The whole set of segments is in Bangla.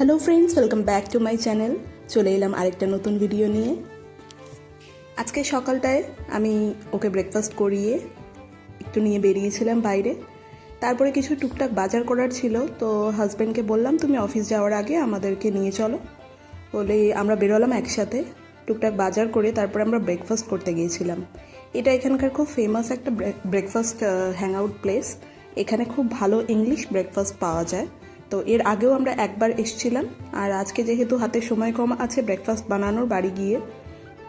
Hello friends welcome back to my channel চলে এলাম আরেকটা নতুন ভিডিও নিয়ে। আজকে সকালটায় আমি ওকে ব্রেকফাস্ট করিয়ে একটু নিয়ে বেরিয়েছিলাম বাইরে। তারপরে কিছু টুকটাক বাজার করার ছিল, তো হাজব্যান্ডকে বললাম, তুমি অফিস যাওয়ার আগে আমাদেরকে নিয়ে চলো। বলে আমরা বেরোলাম একসাথে, টুকটাক বাজার করে তারপরে আমরা ব্রেকফাস্ট করতে গিয়েছিলাম। এটা এখানকার খুব ফেমাস একটা ব্রেকফাস্ট হ্যাং আউট প্লেস এখানে খুব ভালো ইংলিশ ব্রেকফাস্ট পাওয়া যায়। তো এর আগেও আমরা একবার এসেছিলাম, আর আজকে যেহেতু হাতে সময় কম আছে ব্রেকফাস্ট বানানোর বাড়ি গিয়ে,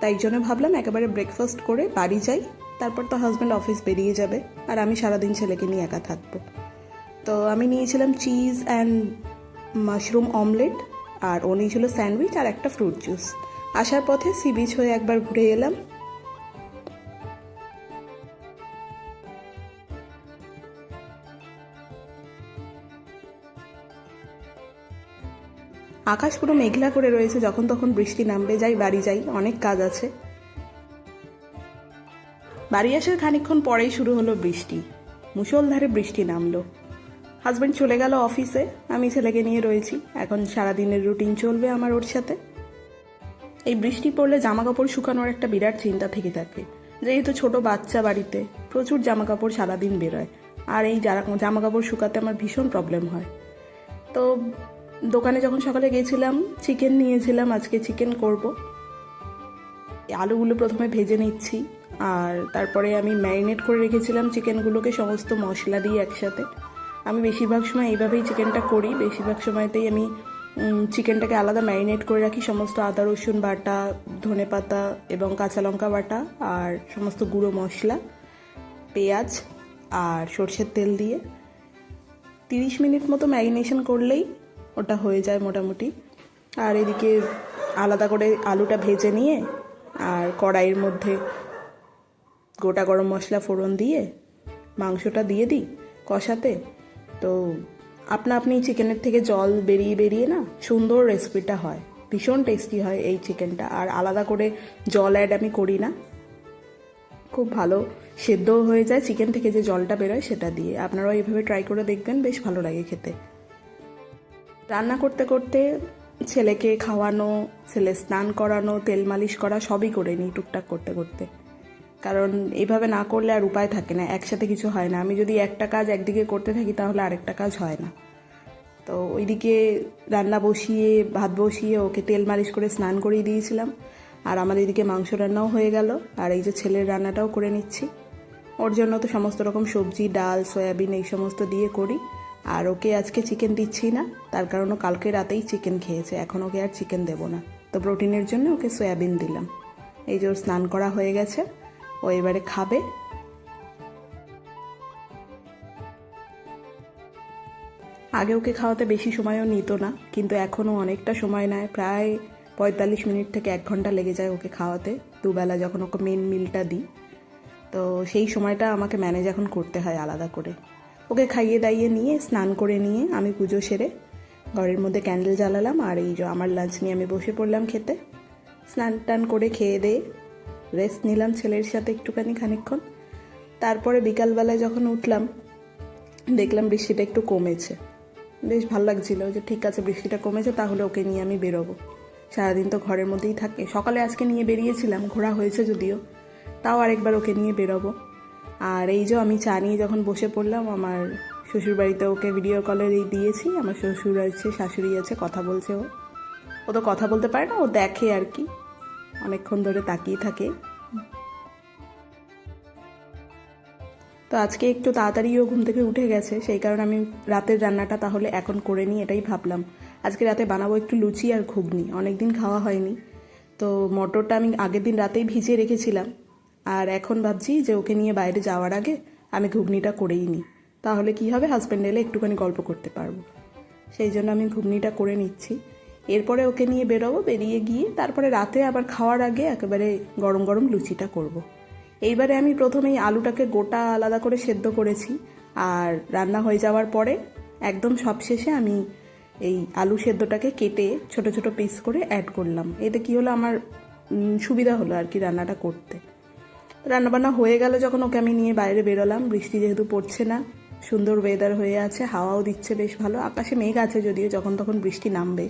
তাই জন্য ভাবলাম একেবারে ব্রেকফাস্ট করে বাড়ি যাই, তারপর তো হাজব্যান্ড অফিস বেরিয়ে যাবে, আর আমি সারাদিন ছেলেকে নিয়ে একা থাকব। তো আমি নিয়েছিলাম চিজ অ্যান্ড মাশরুম অমলেট আর ও নিয়েছিল স্যান্ডউইচ আর একটা ফ্রুট জুস আসার পথে সি বিচ হয়ে একবার ঘুরে এলাম আকাশ পুরো মেঘলা করে রয়েছে, যখন তখন বৃষ্টি নামবে, যাই বাড়ি যাই, অনেক কাজ আছে। বাড়ি আসার খানিকক্ষণ পরেই শুরু হলো বৃষ্টি। মুষলধারে বৃষ্টি নামলো। হাজব্যান্ড চলে গেল অফিসে, আমি ছেলেকে নিয়ে রয়েছি। এখন সারাদিনের রুটিন চলবে আমার ওর সাথে। এই বৃষ্টি পড়লে জামা কাপড় শুকানোর একটা বিরাট চিন্তা থেকে থাকে। যেহেতু ছোট বাচ্চা বাড়িতে, প্রচুর জামা কাপড় সারাদিন বেরোয়। আর এই জামা কাপড় শুকাতে আমার ভীষণ প্রবলেম হয়। তো দোকানে যখন সকালে গেছিলাম চিকেন নিয়েছিলাম, আজকে চিকেন করব। আলুগুলো প্রথমে ভেজে নিচ্ছি, আর তারপরে আমি ম্যারিনেট করে রেখেছিলাম চিকেনগুলোকে সমস্ত মশলা দিয়ে একসাথে। আমি বেশিরভাগ সময় এইভাবেই চিকেনটা করি, বেশিরভাগ সময়তেই আমি চিকেনটাকে আলাদা ম্যারিনেট করে রাখি, সমস্ত আদা, রসুন বাটা, ধনে পাতা এবং কাঁচা লঙ্কা বাটা, আর সমস্ত গুঁড়ো মশলা, পেঁয়াজ, আর সর্ষের তেল দিয়ে। তিরিশ মিনিট মতো ম্যারিনেশন করলেই ওটা হয়ে যায় মোটামুটি। আর এদিকে আলাদা করে আলুটা ভেজে নিয়ে আর কড়াইয়ের মধ্যে গোটা গরম মশলা ফোড়ন দিয়ে মাংসটা দিয়ে দিই কষাতে। তো আপনা আপনি চিকেনের থেকে জল বেরিয়ে বেরিয়ে না সুন্দর রেসিপিটা হয়, ভীষণ টেস্টি হয় এই চিকেনটা আর আলাদা করে জল অ্যাড আমি করি না। খুব ভালো সেদ্ধও হয়ে যায় চিকেন থেকে যে জলটা বেরোয় সেটা দিয়ে। আপনারাও এইভাবে ট্রাই করে দেখবেন, বেশ ভালো লাগে খেতে। রান্না করতে করতে ছেলেকে খাওয়ানো, ছেলে স্নান করানো, তেল মালিশ করা সবই করে নিই টুকটাক করতে করতে। কারণ এইভাবে না করলে আর উপায় থাকে না, একসাথে কিছু হয় না। আমি যদি একটা কাজ একদিকে করতে থাকি তাহলে আরেকটা কাজ হয় না। তো ওইদিকে রান্না বসিয়ে, ভাত বসিয়ে ওকে তেল মালিশ করে স্নান করিয়ে দিয়েছিলাম। আর আমার এদিকে মাংস রান্নাও হয়ে গেল। আর এই যে ছেলের রান্নাটাও করে নিচ্ছি। ওর জন্য তো সমস্ত রকম সবজি, ডাল, সয়াবিন এই সমস্ত দিয়ে করি। আর ওকে আজকে চিকেন দিচ্ছি না, তার কারণ ও কালকে রাতেই চিকেন খেয়েছে, এখন ওকে আর চিকেন দেবো না। তো প্রোটিনের জন্য ওকে সয়াবিন দিলাম। এই যে ওর স্নান করা হয়ে গেছে, ও এবারে খাবে। আগে ওকে খাওয়াতে বেশি সময়ও নিত না, কিন্তু এখনও অনেকটা সময় নেয়, প্রায় পঁয়তাল্লিশ মিনিট থেকে এক ঘণ্টা লেগে যায় ওকে খাওয়াতে, দুবেলা যখন ওকে মেন মিলটা দিই। তো সেই সময়টা আমাকে ম্যানেজ এখন করতে হয় আলাদা করে। ওকে খাইয়ে দাইয়ে নিয়ে, স্নান করে নিয়ে আমি পুজো সেরে ঘরের মধ্যে ক্যান্ডেল জ্বালালাম আর এই যে আমার লাঞ্চ নিয়ে আমি বসে পড়লাম খেতে। স্নান টান করে খেয়ে দিয়ে রেস্ট নিলাম ছেলের সাথে একটুখানি খানিক্ষণ তারপরে বিকালবেলায় যখন উঠলাম, দেখলাম বৃষ্টিটা একটু কমেছে। বেশ ভালো লাগছিল যে ঠিক আছে বৃষ্টিটা কমেছে, তাহলে ওকে নিয়ে আমি বেরোবো। সারাদিন তো ঘরের মধ্যেই থাকে। সকালে আজকে নিয়ে বেরিয়েছিলাম, ঘোরা হয়েছে যদিও, তাও আরেকবার ওকে নিয়ে বেরোবো। আর এই যে আমি চা নিয়ে যখন বসে পড়লাম, আমার শ্বশুর বাড়িতে ওকে ভিডিও কলে দিয়েছি। আমার শ্বশুর আছে, শাশুড়ি আছে, কথা বলছে ও। ও তো কথা বলতে পারে না, ও দেখে আর কি। অনেকক্ষণ ধরে তাকিয়ে থাকে। তো আজকে একটু তাড়াতাড়িও ঘুম থেকে উঠে গেছে, সেই কারণে আমি রাতের রান্নাটা তাহলে এখন করে নিই, এটাই ভাবলাম। আজকে রাতে বানাবো একটু লুচি আর ঘুগনি, অনেকদিন খাওয়া হয়নি। তো মটরটা আমি আগের দিন রাতেই ভিজিয়ে রেখেছিলাম। আর এখন ভাবছি যে ওকে নিয়ে বাইরে যাওয়ার আগে আমি ঘুগনিটা করেই নিই। তাহলে কি হবে? হাজব্যান্ড এলে একটুখানি গল্প করতে পারব। সেই জন্য আমি ঘুগনিটা করে নিচ্ছি। এরপরে ওকে নিয়ে বেরোবো, বেরিয়ে গিয়ে তারপরে রাতে আবার খাওয়ার আগে একেবারে গরম গরম লুচিটা করব। এইবারে আমি প্রথমেই আলুটাকে গোটা আলাদা করে সেদ্ধ করেছি আর রান্না হয়ে যাওয়ার পরে একদম সবশেষে আমি এই আলু সেদ্ধটাকে কেটে ছোট ছোট পিস করে অ্যাড করলাম। এতে কি হলো? আমার সুবিধা হলো আর কি রান্নাটা করতে। রান্নাবান্না হয়ে গেল যখন ওকে আমি নিয়ে বাইরে বেরোলাম। বৃষ্টি যেহেতু পড়ছে না, সুন্দর ওয়েদার হয়ে আছে, হাওয়াও দিচ্ছে বেশ ভালো। আকাশে মেঘ আছে যদিও, যখন তখন বৃষ্টি নামবে।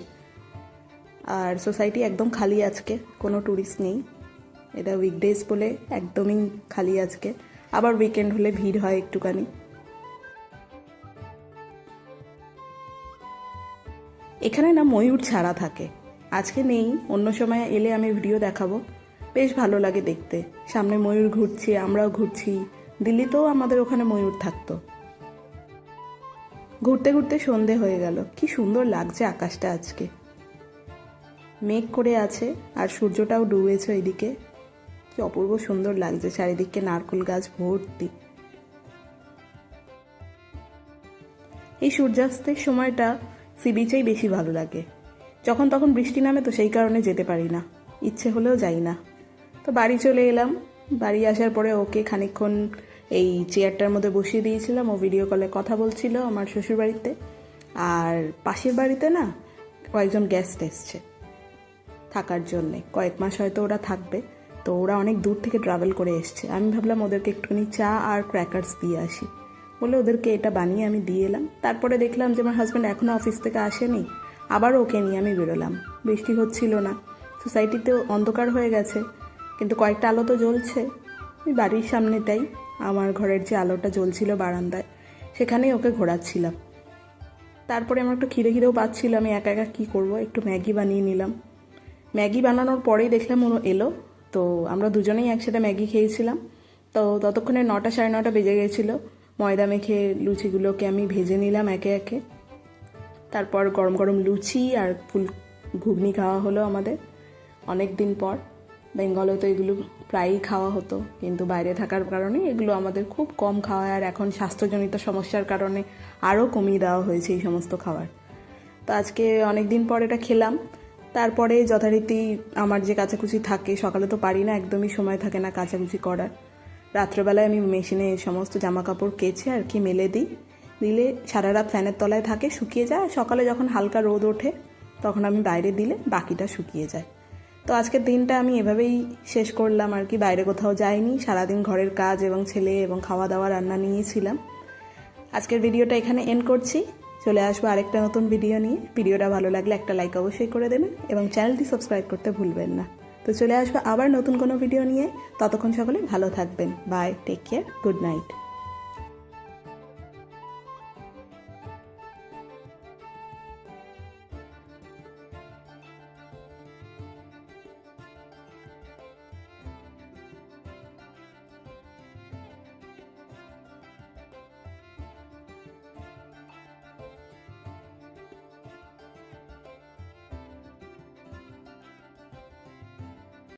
আর সোসাইটি একদম খালি আজকে, কোনো ট্যুরিস্ট নেই। এটা উইকডেজ বলে একদমই খালি আজকে। আবার উইকেন্ড হলে ভিড় হয় একটুখানি। এখানে না ময়ূর ছাড়া থাকে। আজকে নেই, অন্য সময় এলে আমি ভিডিও দেখাবো। বেশ ভালো লাগে দেখতে। সামনে ময়ূর ঘুরছি, আমরাও ঘুরছি। দিল্লিতেও আমাদের ওখানে ময়ূর থাকতো। ঘুরতে ঘুরতে সন্ধে হয়ে গেল। কি সুন্দর লাগছে আকাশটা আজকে। মেঘ করে আছে, আর সূর্যটাও ডুবেছে ওইদিকে কি অপূর্ব সুন্দর লাগছে, চারিদিকে নারকেল গাছ ভর্তি। এই সূর্যাস্তের সময়টা সি বিচেই বেশি ভালো লাগে। যখন তখন বৃষ্টি নামে তো সেই কারণে যেতে পারি না। ইচ্ছে হলেও যাই না। তো বাড়ি চলে এলাম। বাড়ি আসার পরে ওকে খানিকক্ষণ এই চেয়ারটার মধ্যে বসিয়ে দিয়েছিলাম। ও ভিডিও কলে কথা বলছিল আমার শ্বশুর বাড়িতে আর পাশের বাড়িতে না কয়েকজন গেস্ট এসছে থাকার জন্যে। কয়েক মাস হয়তো ওরা থাকবে। তো ওরা অনেক দূর থেকে ট্রাভেল করে এসছে। আমি ভাবলাম ওদেরকে একটুখানি চা আর ক্র্যাকার্স দিয়ে আসি। বলে ওদেরকে এটা বানিয়ে আমি দিয়ে এলাম। তারপরে দেখলাম যে আমার হাজব্যান্ড এখনও অফিস থেকে আসেনি। আবার ওকে নিয়ে আমি বেরোলাম। বৃষ্টি হচ্ছিল না। সোসাইটিতেও অন্ধকার হয়ে গেছে। কিন্তু কয়েকটা আলো তো জ্বলছে। ওই বাড়ির সামনেটাই আমার ঘরের যে আলোটা জ্বলছিল বারান্দায়, সেখানেই ওকে ঘোরাচ্ছিলাম। তারপরে আমার একটু খিদে খিদেও পাচ্ছিল, আমি একা একা কী করব? একটু ম্যাগি বানিয়ে নিলাম। ম্যাগি বানানোর পরেই দেখলাম ও এলো। তো আমরা দুজনেই একসাথে ম্যাগি খেয়েছিলাম। তো ততক্ষণে নটা সাড়ে নটা বেজে গেছিল। ময়দা মেখে লুচিগুলোকে আমি ভেজে নিলাম একে একে। তারপর গরম গরম লুচি আর ফুল ঘুগনি খাওয়া হলো আমাদের। অনেক দিন পর বেঙ্গলে তো এগুলো প্রায়ই খাওয়া হতো, কিন্তু বাইরে থাকার কারণে এগুলো আমাদের খুব কম খাওয়া আর এখন স্বাস্থ্যজনিত সমস্যার কারণে আরও কমিয়ে দেওয়া হয়েছে এই সমস্ত খাবার। তো আজকে অনেক দিন পর এটা খেলাম, তারপরে যথারীতি আমার যে কাচাকুচি থাকে, সকালে তো পারি না, একদমই সময় থাকে না কাচাকুচি করার। রাত্রেবেলায় আমি মেশিনে সমস্ত জামা কাপড় কেচে আর কি মেলে দিই, দিলে সারা রাত ফ্যানের তলায় থাকে, শুকিয়ে যায় সকালে যখন হালকা রোদ ওঠে, তখন আমি বাইরে দিলে বাকিটা শুকিয়ে যায়। তো আজকের দিনটা আমি এভাবেই শেষ করলাম আর কি। বাইরে কোথাও যাইনি, সারাদিন ঘরের কাজ এবং ছেলে এবং খাওয়া দাওয়া রান্না নিয়েছিলাম। আজকের ভিডিওটা এখানে এন্ড করছি। চলে আসব আরেকটা নতুন ভিডিও নিয়ে। ভিডিওটা ভালো লাগলে একটা লাইক অবশ্যই করে দেবেন এবং চ্যানেলটি সাবস্ক্রাইব করতে ভুলবেন না। তো চলে আসব আবার নতুন কোনো ভিডিও নিয়ে। ততক্ষণ সকলে ভালো থাকবেন। Bye take care good night